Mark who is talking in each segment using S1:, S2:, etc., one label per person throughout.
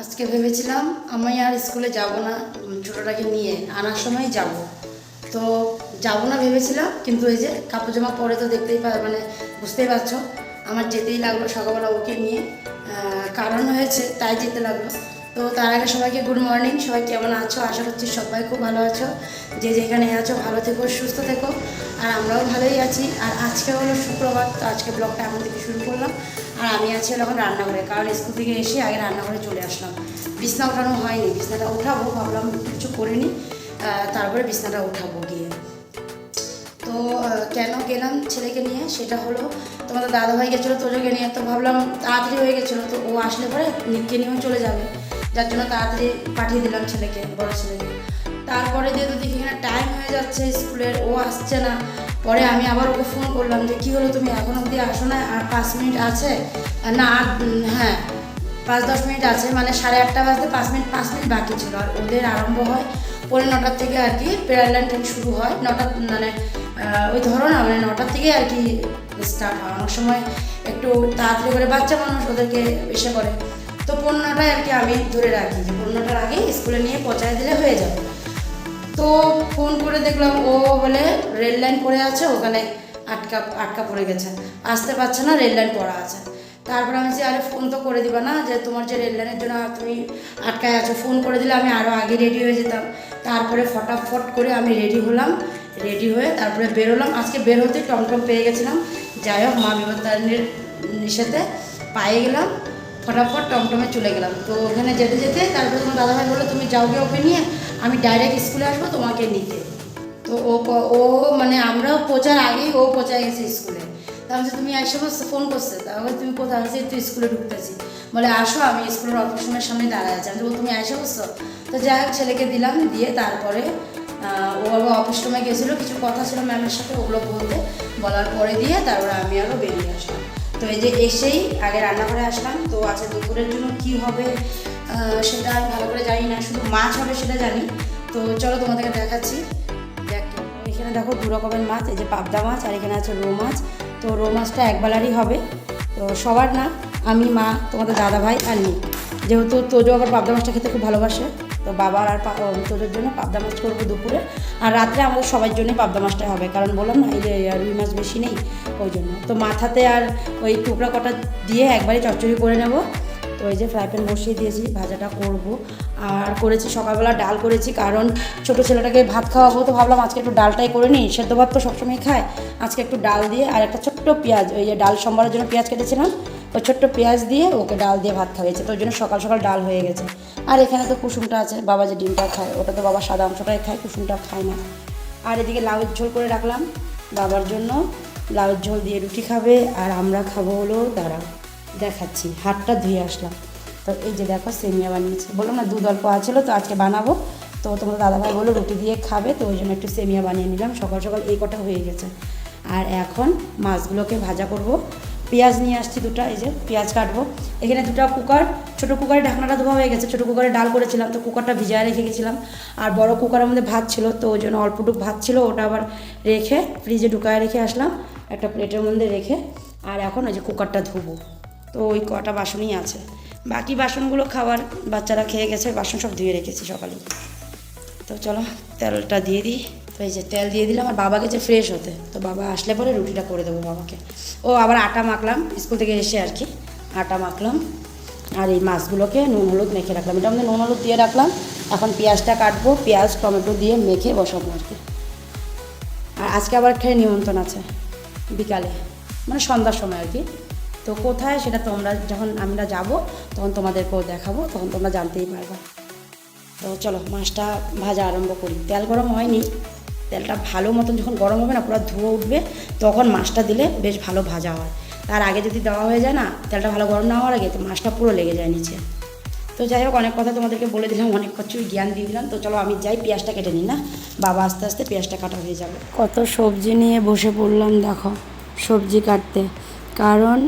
S1: আজকে ভেবেছিলাম আমি আর স্কুলে যাব না ছোটোটাকে নিয়ে। আনার সময় যাব। তো যাব না ভেবেছিলাম, কিন্তু এই যে কাপড় জামা পরে তো দেখতেই পা মানে বুঝতেই পারছ, আমার যেতেই লাগল সকালবেলা ওকে নিয়ে। কারণ হয়েছে, তাই যেতে লাগল। তো তার আগে সবাইকে গুড মর্নিং সবাই কেমন আছো? আশা করছি সবাই খুব ভালো আছো। যে যেখানে আছো, ভালো থেকো, সুস্থ থেকো। আর আমরাও ভালোই আছি। আর আজকে হলো শুক্রবার, তো আজকে ব্লগটা এমন থেকে শুরু করলাম। আর আমি আছি এখন রান্নাঘরে, কারণ স্কুল থেকে এসে আগে রান্নাঘরে চলে আসলাম। বিছনা ওঠানো হয়নি, বিছনাটা উঠাবো, ভাবলাম কিছু করে নিই তারপরে বিছনাটা উঠাবো গিয়ে। তো কেন গেলাম ছেলেকে নিয়ে? সেটা হলো, তোমাদের দাদাভাই গেছিল তোজোকে নিয়ে, তো ভাবলাম তাড়াতাড়ি হয়ে গেছিল, তো ও আসলে পরে নিককে নিয়েও চলে যাবে। যার জন্য তাড়াতাড়ি পাঠিয়ে দিলাম ছেলেকে, বড় ছেলেকে। তারপরে যেহেতু দেখি এখানে টাইম হয়ে যাচ্ছে স্কুলের ও আসছে না, পরে আমি আবার ওকে ফোন করলাম যে, কী হলো তুমি? এখন অবধি আসো না? আর পাঁচ মিনিট আছে? না, আর হ্যাঁ পাঁচ দশ মিনিট আছে মানে সাড়ে আটটা বাজতে পাঁচ মিনিট পাঁচ মিনিট বাকি ছিল। আর ওদের আরম্ভ হয় পৌনে নটার থেকে আর কি প্রেয়ার লাইন টাইম শুরু হয়। নটা মানে ওই ধরো না মানে নটার থেকে আর কি স্টার্ট হয়। অনেক সময় একটু তাড়াতাড়ি করে বাচ্চা মানুষ ওদেরকে এসে করে তো পনেরোটায় আর কি আমি ধরে রাখি যে পনেরোটার আগে স্কুলে নিয়ে পৌঁছায় দিলে হয়ে যাবে। তো ফোন করে দেখলাম ও বলে রেল লাইন পড়ে আছে, ওখানে আটকা আটকা পড়ে গেছে। আসতে পারছে না, রেল লাইন পড়া আছে। তারপর আমি যে, আরে ফোন তো করে দিবা না, যে তোমার যে রেল লাইনের জন্য তুমি আটকায় আছো, ফোন করে দিলে আমি আরও আগে রেডি হয়ে যেতাম। তারপরে ফটাফট করে আমি রেডি হলাম, রেডি হয়ে তারপরে বেরোলাম আজকে বের হতে টমটম পেয়ে গেছিলাম। যাই হোক, মা বিপত্তারিণীর নিষেধে পায়ে গেলাম, ফটাফট টমটমে চলে গেলাম। তো ওখানে যেতে যেতে তারপরে তোমার দাদাভাই বলল, তুমি যাও গিয়ে ওকে নিয়ে আমি ডাইরেক্ট স্কুলে আসব, তোমাকে নিতে। তো ও ও মানে আমরাও পচার আগেই ও পৌঁছায় গেছে স্কুলে তা আমি তুমি আসে বসে ফোন করছে, তাহলে তুমি কোথায় আছে? একটু স্কুলে ঢুকতেছি। বলে, আসো, আমি স্কুলের রুমের সামনে দাঁড়ায় আছি। আমি তুমি আসে বসছো তো যাই হোক, ছেলেকে দিলাম, দিয়ে তারপরে ও আবার অফিস রুমে গেছিল। কিছু কথা ছিল ম্যামের সাথে, ওগুলো বলতে বলার পরে দিয়ে তারপরে আমি আরও বেরিয়ে আসলাম। তো এই যে এসেই আগে রান্না করে আসলাম। তো আজকে দুপুরের জন্য কি হবে? সেটা আমি ভালো করে জানি না, শুধু মাছ হবে সেটা জানি। তো চলো তোমাদেরকে দেখাচ্ছি। দেখ, এখানে দেখো দু রকমের মাছ, এই যে পাবদা মাছ আর এখানে আছে রো মাছ। তো রো মাছটা একবেলারই হবে। তো সবার না, আমি, মা, তোমাদের দাদা ভাই আর নি যেহেতু তোজো আবার পাবদা মাছটা খেতে খুব ভালোবাসে, তো বাবার আর তোজোর জন্য পাবদা মাছ করব দুপুরে। আর রাত্রে আমাদের সবার জন্যই পাবদা মাছটা হবে, কারণ বললাম না, এই যে রুই মাছ বেশি নেই ওই জন্য। তো মাথাতে আর ওই টুকরা কটা দিয়ে একবারে চচ্চড়ি করে নেব। তো এই যে ফ্রাই প্যান বসিয়ে দিয়েছি, ভাজাটা করব। আর করেছি সকালবেলা ডাল করেছি, কারণ ছোটো ছেলেটাকে ভাত খাওয়াবো তো ভাবলাম আজকে একটু ডালটাই করে নিই। সেদ্ধ ভাত তো সবসময় খায়। আজকে একটু ডাল দিয়ে আর একটা ছোট্ট পেঁয়াজ, ওই যে ডাল সম্বারের জন্য পেঁয়াজ কেটেছিলাম ওই ছোট্ট পেঁয়াজ দিয়ে ওকে ডাল দিয়ে ভাত খাওয়াইছে। তো ওই জন্য সকাল সকাল ডাল হয়ে গেছে। আর এখানে তো কুসুমটা আছে, বাবা যে ডিমটা খায়, ওটা তো বাবা সাদা অংশটাই খায়, কুসুমটা খায় না। আর এদিকে লাউয়ের ঝোল করে রাখলাম। বাবার জন্য লাউয়ের ঝোল দিয়ে রুটি খাবে, আর আমরা খাব হলো দাঁড়াও। দেখাচ্ছি, হাতটা ধুয়ে আসলাম। তো এই যে দেখো, সেমিয়া বানিয়েছি। বললাম না, দুধ অল্প আছিল তো আজকে বানাবো। তো তোমার দাদাভাই বলল, রুটি দিয়ে খাবে, তো ওই জন্য একটু সেমিয়া বানিয়ে নিলাম। সকাল সকাল এই কটা হয়ে গেছে। আর এখন মাছগুলোকে ভাজা করব। পেঁয়াজ নিয়ে আসছি দুটো, এই যে পেঁয়াজ কাটবো। এখানে দুটো কুকার, ছোটো কুকারে ঢাকনাটা ধোয়া হয়ে গেছে। ছোটো কুকারে ডাল করেছিলাম, তো কুকারটা ভিজায় রেখে গেছিলাম। আর বড় কুকারের মধ্যে ভাত ছিল, তো ওই জন্য অল্পটুকু ভাত ছিল, ওটা আবার রেখে ফ্রিজে ঢুকায় রেখে আসলাম। একটা প্লেটের মধ্যে রেখে। আর এখন ওই যে কুকারটা ধুবো। তো ওই কটা বাসনই আছে। বাকি বাসনগুলো খাবার বাচ্চারা খেয়ে গেছে, বাসন সব ধুয়ে রেখেছি সকালে। তো চলো, তেলটা দিয়ে দিই। তো এই যে তেল দিয়ে দিলাম, আর বাবাকে যে ফ্রেশ হতে। তো বাবা আসলে পরে রুটিটা করে দেবো বাবাকে। ও আবার আটা মাখলাম, স্কুল থেকে এসে আর কি, আটা মাখলাম। আর এই মাছগুলোকে নুন, হলুদ মেখে রাখলাম। এটা আমাদের নুন, হলুদ দিয়ে রাখলাম। এখন পেঁয়াজটা কাটবো, পেঁয়াজ, টমেটো দিয়ে মেখে বসাবো আর কি। আর আজকে আবার একটা নিমন্ত্রণ আছে, বিকালে। মানে সন্ধ্যার সময় আর কি। তো কোথায় সেটা তোমরা যখন আমরা যাব, তখন তোমাদেরকেও দেখাবো, তখন তোমরা জানতেই পারবে। তো চলো, মাছটা ভাজা আরম্ভ করি। তেল গরম হয়নি। তেলটা ভালো মতন যখন গরম হবে না, পুরো ধুয়ে উঠবে, তখন মাছটা দিলে বেশ ভালো ভাজা হয়। তার আগে যদি দেওয়া হয়ে যায় না, তেলটা ভালো গরম না হওয়ার আগে, তো মাছটা পুরো লেগে যায় নিচে। তো যাই হোক, অনেক কথা তোমাদেরকে বলে দিলাম, অনেক কিছুই জ্ঞান দিয়ে দিলাম। তো চলো, আমি যাই, পেঁয়াজটা কেটে নিই, না? বাবা আস্তে আস্তে পেঁয়াজটা কাটা হয়ে যাবে। কত সবজি নিয়ে বসে পড়লাম, দেখো, সবজি কাটতে। কারণ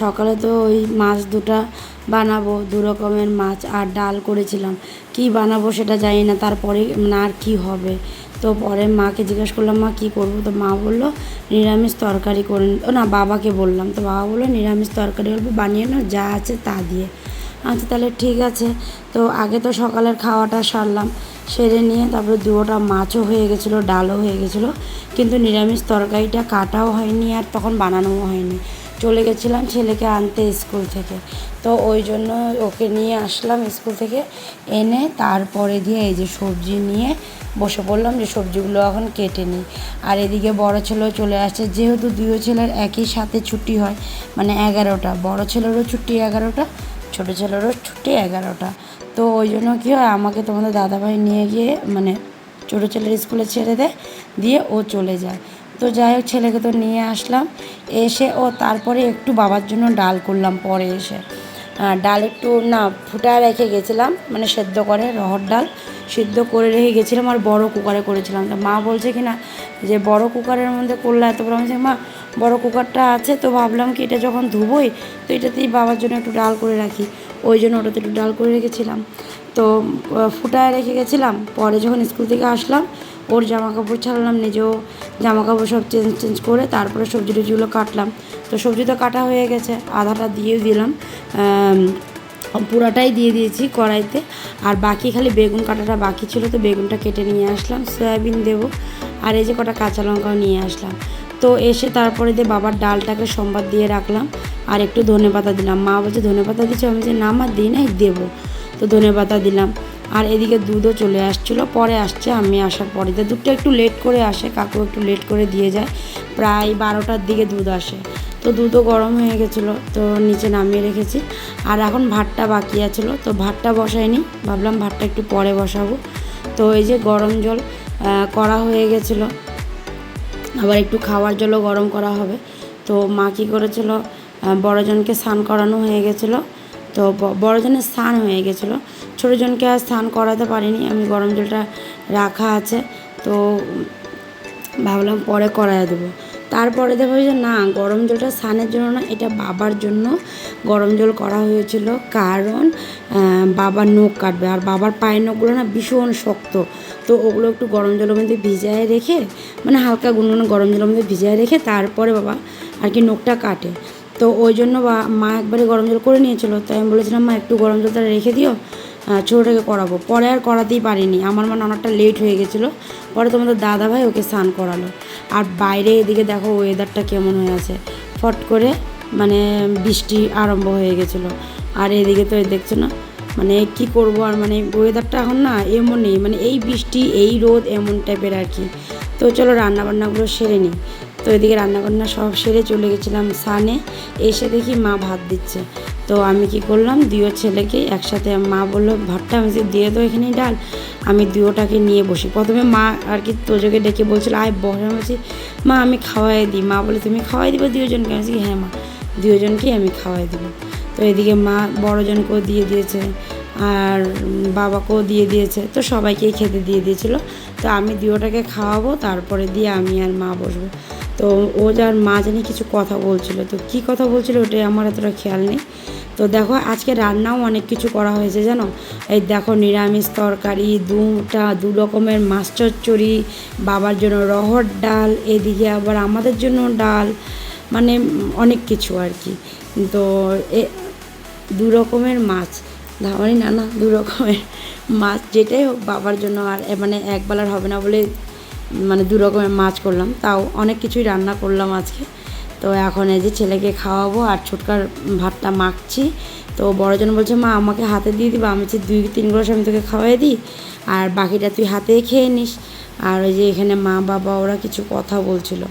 S1: সকালে তো ওই মাছ দুটা বানাবো, দু রকমের মাছ আর ডাল করেছিলাম। কি বানাবো সেটা জানি না, তারপরে না আর কী হবে? তো পরে মাকে জিজ্ঞেস করলাম, মা, কী করব? তো মা বলল, নিরামিষ তরকারি করে ও না, বাবাকে বললাম। তো বাবা বলল, নিরামিষ তরকারি অল্প বানিয়ে নাও, যা আছে তা দিয়ে।
S2: আচ্ছা তাহলে ঠিক আছে। তো আগে তো সকালের খাওয়াটা সারলাম, সেরে নিয়ে তারপরে দুটোটা মাছও হয়ে গেছিল, ডালও হয়ে গেছিল। কিন্তু নিরামিষ তরকারিটা কাটাও হয়নি আর তখন বানানোও হয়নি। চলে গেছিলাম ছেলেকে আনতে স্কুল থেকে। তো ওই জন্য ওকে নিয়ে আসলাম স্কুল থেকে। এনে তারপরে দিয়ে এই যে সবজি নিয়ে বসে পড়লাম যে সবজিগুলো এখন কেটে নিই। আর এদিকে বড় ছেলেও চলে আসছে। যেহেতু দুই ছেলের একই সাথে ছুটি হয় মানে এগারোটা। বড় ছেলেরও ছুটি এগারোটা, ছোটো ছেলেরও ছুটি এগারোটা। তো ওই জন্য কী হয়, আমাকে তোমাদের দাদাভাই নিয়ে গিয়ে মানে ছোটো ছেলের স্কুলে ছেড়ে দেয়, দিয়ে ও চলে যায়। তো যাই হোক, ছেলেকে তো নিয়ে আসলাম। এসে ও তারপরে একটু বাবার জন্য ডাল করলাম পরে এসে। ডাল একটু না ফুটায় রেখে গেছিলাম মানে সেদ্ধ করে রহর ডাল। সিদ্ধ করে রেখে গেছিলাম আর বড় কুকারে করেছিলাম। তো মা বলছে কি না, যে বড় কুকারের মধ্যে করলে এত বড় মা, বড় কুকারটা আছে তো ভাবলাম কি এটা যখন ধুবোই, তো এটাতেই বাবার জন্য একটু ডাল করে রাখি। ওই জন্য ওটাতে একটু ডাল করে রেখেছিলাম। তো ফুটায় রেখে গেছিলাম। পরে যখন স্কুল থেকে আসলাম ওর জামা কাপড় ছাড়লাম, নিজেও জামা কাপড় সব চেঞ্জ চেঞ্জ করে তারপরে সবজি টবজিগুলো কাটলাম। তো সবজি তো কাটা হয়ে গেছে, আধাটা দিয়ে দিলাম। পুরাটাই দিয়ে দিয়েছি কড়াইতে। আর বাকি খালি বেগুন কাটাটা বাকি ছিল, তো বেগুনটা কেটে নিয়ে আসলাম, সয়াবিন দেবো। আর এই যে কটা কাঁচা লঙ্কাও নিয়ে আসলাম। তো এসে তারপরে দিয়ে বাবার ডালটাকে সম্বাদ দিয়ে রাখলাম, আর একটু ধনে পাতা দিলাম। মা বলছে ধনে পাতা দিচ্ছ আমি যে না মা, দিই নাই, দেবো। তো ধনে পাতা দিলাম। আর এদিকে দুধও চলে আসছিল। পরে আসছে, আমি আসার পরে। তো দুধটা একটু লেট করে আসে, কাকু একটু লেট করে দিয়ে যায়। প্রায় বারোটার দিকে দুধ আসে। তো দুধও গরম হয়ে গেছিল, তো নিচে নামিয়ে রেখেছি। আর এখন ভাতটা বাকি আছিল তো ভাতটা বসাইনি। ভাবলাম ভাতটা একটু পরে বসাবো। তো এই যে গরম জল করা হয়ে গেছিল। আবার একটু খাওয়ার জলও গরম করা হবে। তো মা কী করেছিল বড়জনকে স্নান করানো হয়ে গেছিল। তো বড়জনের স্নান হয়ে গেছিল। ছোটোজনকে আর স্নান করাতে পারিনি, আমি গরম জলটা রাখা আছে। তো ভাবলাম পরে করায় দেবো। তারপরে দেখো যে না, গরম জলটা স্নানের জন্য না, এটা বাবার জন্য গরম জল করা হয়েছিল। কারণ বাবার নখ কাটবে। আর বাবার পায়ের নখগুলো না ভীষণ শক্ত। তো ওগুলো একটু গরম জলের মধ্যে ভিজায় রেখে মানে হালকা গুনগুনো গরম জলের মধ্যে ভিজায় রেখে তারপরে বাবা আর কি নখটা কাটে। তো ওই জন্য মা একবারে গরম জল করে নিয়েছিল, তাই আমি বলেছিলাম, মা, একটু গরম জলটা রেখে দিও ছোটোটাকে করাবো পরে আর করাতেই পারিনি। আমার মানে অনেকটা লেট হয়ে গেছিল। পরে তোমাদের দাদা ভাই ওকে স্নান করালো। আর বাইরে এদিকে দেখো ওয়েদারটা কেমন হয়ে আছে। ফট করে মানে বৃষ্টি আরম্ভ হয়ে গেছিল। আর এদিকে তো দেখছ না মানে কি করব আর মানে ওয়েদারটা এখন না এমনই মানে এই বৃষ্টি, এই রোদ এমন টাইপের আর কি। তো চলো রান্নাবান্নাগুলো সেরে নিই। তো এদিকে রান্নাবান্না সব সেরে চলে গেছিলাম সানে এসে দেখি মা ভাত দিচ্ছে। তো আমি কি করলাম দুয়ো ছেলেকে একসাথে মা বলল ভাতটা আমি দিয়ে তো এখানেই ডাল আমি দুয়োটাকে নিয়ে বসি। প্রথমে মা আর কি তোজোকে ডেকে বলছিল আয় বসে। বলছি মা আমি খাওয়াই দিই। মা বলে তুমি খাওয়াই দিবে দুজনকে আমি বলছি, হ্যাঁ মা দুজনকেই আমি খাওয়াই দেবো। তো এদিকে মা বড়জনকেও দিয়ে দিয়েছে আর বাবাকেও দিয়ে দিয়েছে। তো সবাইকেই খেতে দিয়ে দিয়েছিল। তো আমি দুয়োটাকে খাওয়াবো তারপরে দিয়ে আমি আর মা বসবো। তো ও যার মা জানি কিছু কথা বলছিল। তো কি কথা বলছিল ওটাই আমার এতটা খেয়াল নেই। তো দেখো আজকে রান্নাও অনেক কিছু করা হয়েছে জানো? এই দেখো নিরামিষ তরকারি, দুটা, দু রকমের মাছ চচ্চড়ি, বাবার জন্য রহর ডাল, এদিকে আবার আমাদের জন্য ডাল মানে অনেক কিছু আর কি। তো এ দু রকমের মাছ। ধামানি না না, দু রকমের মাছ, যেটাই হোক বাবার জন্য আর মানে একবেলার হবে না বলে মানে দু রকমের মাছ করলাম। তাও অনেক কিছুই রান্না করলাম আজকে। তো এখন এই যে ছেলেকে খাওয়াবো আর ছোটকার ভাতটা মাখছি। তো বড়জন বলছে, মা, আমাকে হাতে দিয়ে দিবা। আমি হচ্ছে দুই, তিন গ্লাস আমি তোকে খাওয়াই দিই। আর বাকিটা তুই হাতেই খেয়ে নিস। আর ওই যে এখানে মা, বাবা, ওরা কিছু কথা বলছিল।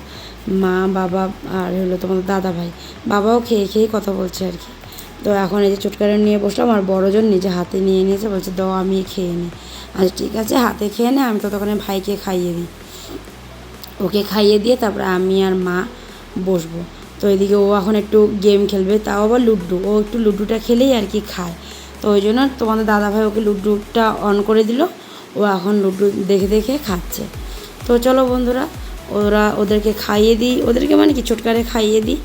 S2: মা, বাবা আর হলো তোমাদের দাদা ভাই। বাবাও খেয়ে খেয়ে কথা বলছে আর কি। তো এখন এই যে চুটকারে নিয়ে বসলাম আর বড়জন নিজে হাতে নিয়ে নিয়েছে। বলছে, দাও আমি খেয়ে নিই। আচ্ছা ঠিক আছে, হাতে খেয়ে নে, আমি তো ততক্ষণে ভাইকে খাইয়ে দিই। ওকে খাইয়ে দিয়ে তারপরে আমি আর মা বসবো। তো এদিকে ও এখন একটু গেম খেলবে, তাও আবার লুড্ডু ও একটু লুড্ডুটা খেলেই আর কি খায়। তো ওই জন্য তোমাদের দাদাভাই ওকে লুড্ডুটা অন করে দিল। ও এখন লুড্ডু দেখে দেখে খাচ্ছে। তো চলো বন্ধুরা, ওরা ওদেরকে খাইয়ে দিই। ওদেরকে মানে কি, ছোটকারে খাইয়ে দিই।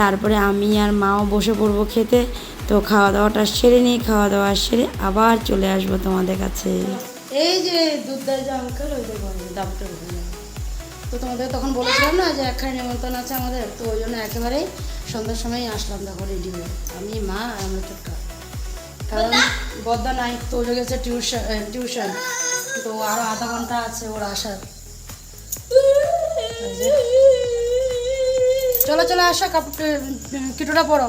S2: তারপরে আমি আর মাও বসে পড়ব খেতে। তো খাওয়া দাওয়াটা সেরে নিই, খাওয়া দাওয়া সেরে আবার চলে আসব তোমাদের কাছে।
S1: এই যে দুধ দেয় যে ওই দেখো দামটা যাবে তো তোমাদের তখন বলেছিলাম না যে একখানে নিমন্ত্রণ আছে আমাদের, তো ওই জন্য একেবারেই সন্ধ্যার সময় আসলাম দেখো রেডি হয়ে। আমি, মা আর আমার ছোটকা কারণ বদ্দা নাই, তো ওজো গেছে টিউশন টিউশন তো আরও আধা ঘণ্টা আছে ওর আসার। চলো চলো, আসো, কাপড় কিটোটা পড়ো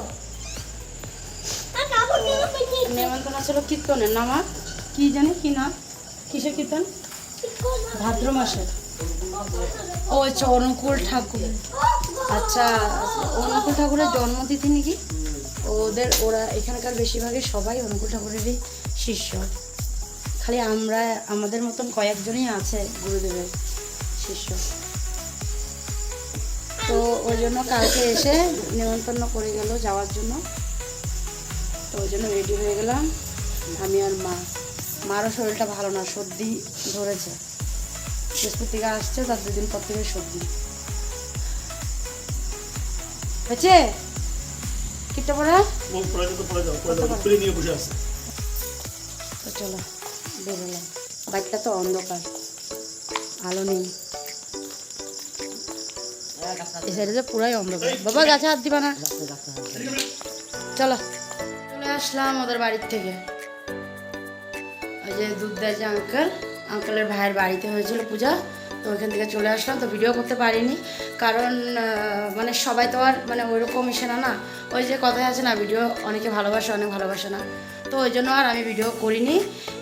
S1: নেমন্তন্ন ছিল কীর্তনের নামা কি জানি, কি নাম কিসের কীর্তন? ভাদ্র মাসের। ও আচ্ছা অনুকূল ঠাকুর। আচ্ছা অনুকূল ঠাকুরের জন্মতিথি নাকি? ওদের, ওরা এখানকার বেশিরভাগই সবাই অনুকূল ঠাকুরেরই শিষ্য। খালি আমরা, আমাদের মতন কয়েকজনই আছে গুরুদেবের শিষ্য। তো ওই জন্য কালকে এসে নিমন্ত্রণ করে গেল যাওয়ার জন্য। তো ওই জন্য রেডি হয়ে গেলাম। আমি আর মা, মারও শরীরটা ভালো না, সর্দি ধরেছে। থেকে আসছে তার দুদিন পর থেকে সর্দি হয়েছে? কিটা পড়া? চলো বেরোলাম বাড়িটা তো অন্ধকার আলো নেই। এই তো পুরাই অন্ধকার। বাবা গাছে হাত দিবা না। চলো। চলে আসলাম ওদের বাড়ির থেকে। ওই যে দুধ দেয় যে আঙ্কেল। আঙ্কেলের ভাইয়ের বাড়িতে হয়েছিল পূজা, তো ওইখান থেকে চলে আসলাম, তো ভিডিও করতে পারিনি। কারণ মানে সবাই তো আর মানে ওইরকম ইসে না না, ওই যে কথায় আছে না ভিডিও অনেকে ভালোবাসে, অনেক ভালোবাসে না। তো ওই জন্য আর আমি ভিডিও করিনি।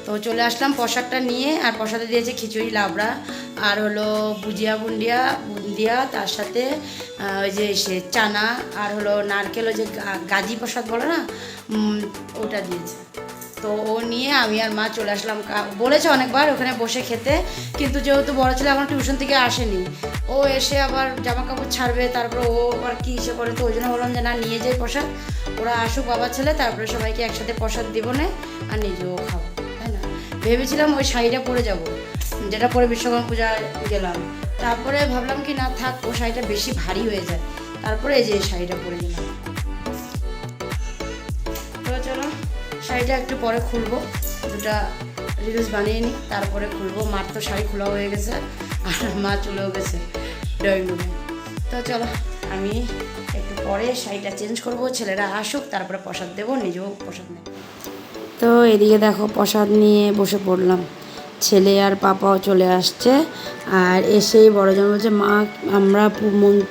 S1: তো চলে আসলাম প্রসাদটা নিয়ে, আর প্রসাদে দিয়েছে খিচুড়ি, লাবড়া, আর হলো বুজিয়া বুন্ডিয়া বুন্দিয়া তার সাথে ওই যে সে চানা, আর হলো নারকেল, ওই যে গাজি প্রসাদ বলে না ওটা দিয়েছে। তো ও নিয়ে আমি আর মা চলে আসলাম। বলেছে অনেকবার ওখানে বসে খেতে, কিন্তু যেহেতু বড় ছেলে আমার টিউশন থেকে আসেনি। ও এসে আবার জামা কাপড় ছাড়বে, তারপরে ও আবার কি ইসে করে তো ওই জন্য বললাম যে, না, নিয়ে যাই প্রসাদ। ওরা আসুক বাবা ছেলে, তারপরে সবাইকে একসাথে প্রসাদ দিব না, আর নিজেও খাব, তাই না? ভেবেছিলাম ওই শাড়িটা পরে যাব, যেটা পরে বিশ্বকর্মা পূজায় গেলাম। তারপরে ভাবলাম কি, না, থাক, ও শাড়িটা বেশি ভারী হয়ে যায়। তারপরে এই যে শাড়িটা পরে গেলাম। শাড়িটা একটু পরে খুলবো। দুটা রিলস বানিয়ে নিই, তারপরে খুলবো। মার তো শাড়ি খোলা হয়ে গেছে, আর মা চলেও গেছে ড্রয়িং রুমে তো চলো, আমি একটু পরে শাড়িটা চেঞ্জ করব, ছেলেরা আসুক, তারপরে প্রসাদ দেবো, নিজেও প্রসাদ নেব
S2: তো এদিকে দেখো, প্রসাদ নিয়ে বসে পড়লাম। ছেলে আর পাপাও চলে আসছে। আর এসেই বড়জন বলছে মা আমরা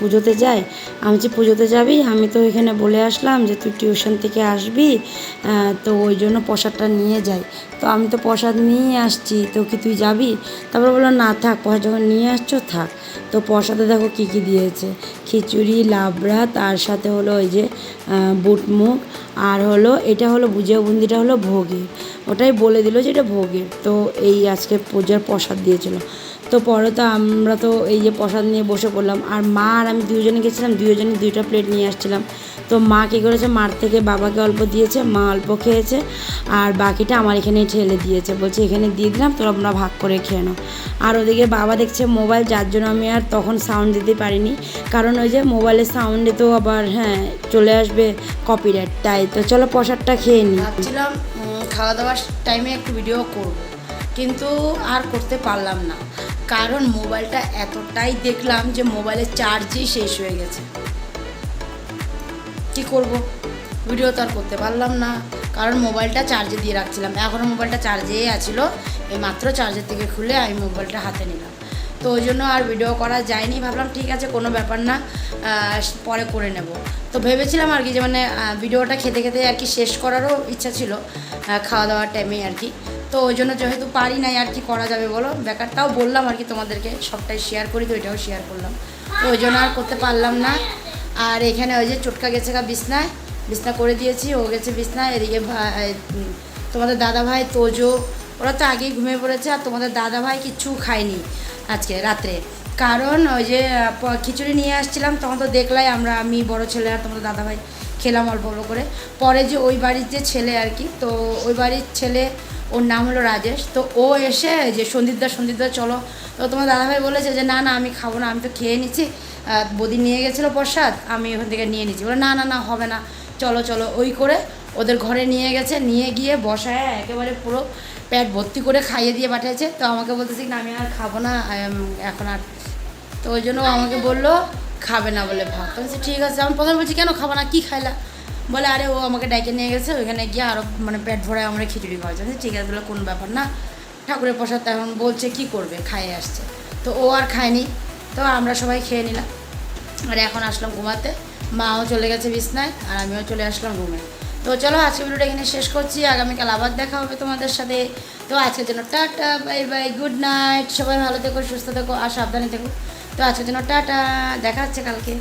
S2: পুজোতে যাই? আমি যে পুজোতে যাবি? আমি তো এখানে বলে আসলাম যে তুই টিউশন থেকে আসবি তো ওই জন্য প্রসাদটা নিয়ে যাই। তো আমি তো প্রসাদ নিয়ে আসছি তো কি তুই যাবি? তারপরে বলল না থাক প্রসাদ যখন নিয়ে আসছো থাক। তো প্রসাদে দেখো কী কী দিয়েছে। খিচুড়ি লাবড়া তার সাথে হলো ওই যে আহ, বুট মুগ আর হলো এটা হলো বুঝিয়া বুন্দিটা হলো ভোগের ওটাই বলে দিল যে এটা ভোগের। তো এই আজকে পূজার প্রসাদ দিয়েছিল। তো পরে তো আমরা তো এই যে প্রসাদ নিয়ে বসে পড়লাম। আর মা আর আমি দুজনে গেছিলাম, দুজনে দুইটা প্লেট নিয়ে আসছিলাম। তো মা কী করেছে? মার থেকে বাবাকে অল্প দিয়েছে, মা অল্প খেয়েছে, আর বাকিটা আমার এখানে ঠেলে দিয়েছে। বলছে, এখানে দিয়ে দিলাম, তোরা আমরা ভাগ করে খেয়ে নাও। আর ওদিকে বাবা দেখছে মোবাইল, যার জন্য আমি আর তখন সাউন্ড দিতে পারিনি। কারণ ওই যে মোবাইলের সাউন্ডে তো আবার হ্যাঁ চলে আসবে কপিরাইট তাই তো চলো প্রসাদটা খেয়ে নিই
S1: ভাবছিলাম খাওয়া দাওয়ার টাইমে একটু ভিডিও করব, কিন্তু আর করতে পারলাম না। কারণ মোবাইলটা এতটাই দেখলাম যে মোবাইলের চার্জই শেষ হয়ে গেছে। কি করব? ভিডিও তো আর করতে পারলাম না। কারণ মোবাইলটা চার্জে দিয়ে রাখছিলাম। এখনও মোবাইলটা চার্জেই আছিল। এই মাত্র চার্জের থেকে খুলে আমি মোবাইলটা হাতে নিলাম। তো ওই জন্য আর ভিডিও করা যায়নি। ভাবলাম, ঠিক আছে, কোনো ব্যাপার না। পরে করে নেব। তো ভেবেছিলাম আর কি যে মানে ভিডিওটা খেতে খেতে আর কি শেষ করারও ইচ্ছা ছিল খাওয়া দাওয়ার টাইমে আর কি। তো ওই জন্য যেহেতু পারি নাই, আর কি করা যাবে বলো? বেকার তাও বললাম আর কি তোমাদেরকে। সবটাই শেয়ার করি তো, এটাও শেয়ার করলাম। তো ওই জন্য আর করতে পারলাম না। আর এখানে ওই যে চটকা গেছে গা বিছনায়। বিছনা করে দিয়েছি, ও গেছে বিছনায়, এদিকে তোমাদের দাদা ভাই তোজো, ওরা তো আগেই ঘুমিয়ে পড়েছে আর তোমাদের দাদা ভাই কিচ্ছু খায়নি আজকে রাত্রে। কারণ ওই যে খিচুড়ি নিয়ে আসছিলাম, তখন তো দেখলাই আমরা, আমি, বড় ছেলে আর তোমাদের দাদা ভাই খেলাম অল্প অল্প করে। পরে যে ওই বাড়ির যে ছেলে আর কি, তো ওই বাড়ির ছেলে, ওর নাম হলো রাজেশ, তো ও এসে যে সন্দীপদা সন্দীপদা, চলো। তো তোমার দাদাভাই বলেছে যে, না না, আমি খাব না, আমি তো খেয়ে নিচ্ছি। বৌদি নিয়ে গেছিল প্রসাদ আমি ওখান থেকে নিয়ে নিচ্ছি বলে না না না হবে না। চলো চলো ওই করে ওদের ঘরে নিয়ে গেছে নিয়ে গিয়ে বসায় একেবারে পুরো প্যাট ভর্তি করে খাইয়ে দিয়ে পাঠিয়েছে তো আমাকে বলতেছি না আমি আর খাব না এখন আর তো ওই জন্য আমাকে বলল খাবে না বলে ভাত বলছি, ঠিক আছে। আমি প্রথমে বলছি কেন খাব না? কী খাইলা? বলে আরে ও আমাকে ডাইকে নিয়ে গেছে ওইখানে গিয়ে আরও মানে পেট ভরে আমরা খিচুড়ি খাওয়া যাচ্ছে ঠিক আছে বলে কোনো ব্যাপার না। ঠাকুরের প্রসাদ এখন বলছে কি করবে? খাইয়ে আসছে। তো ও আর খায়নি। তো আমরা সবাই খেয়ে নিলাম। আর এখন আসলাম ঘুমাতে। মাও চলে গেছে বিছনায় আর আমিও চলে আসলাম রুমে। তো চলো আজকে ভিডিওটা এখানে শেষ করছি। আগামীকাল আবার দেখা হবে তোমাদের সাথে। তো আজকের জন্য tata, bye bye, good night. সবাই ভালো থেকো, সুস্থ থেকো আর সাবধানে থেকো। তো আজকের জন্য টাটা, দেখা হচ্ছে কালকে।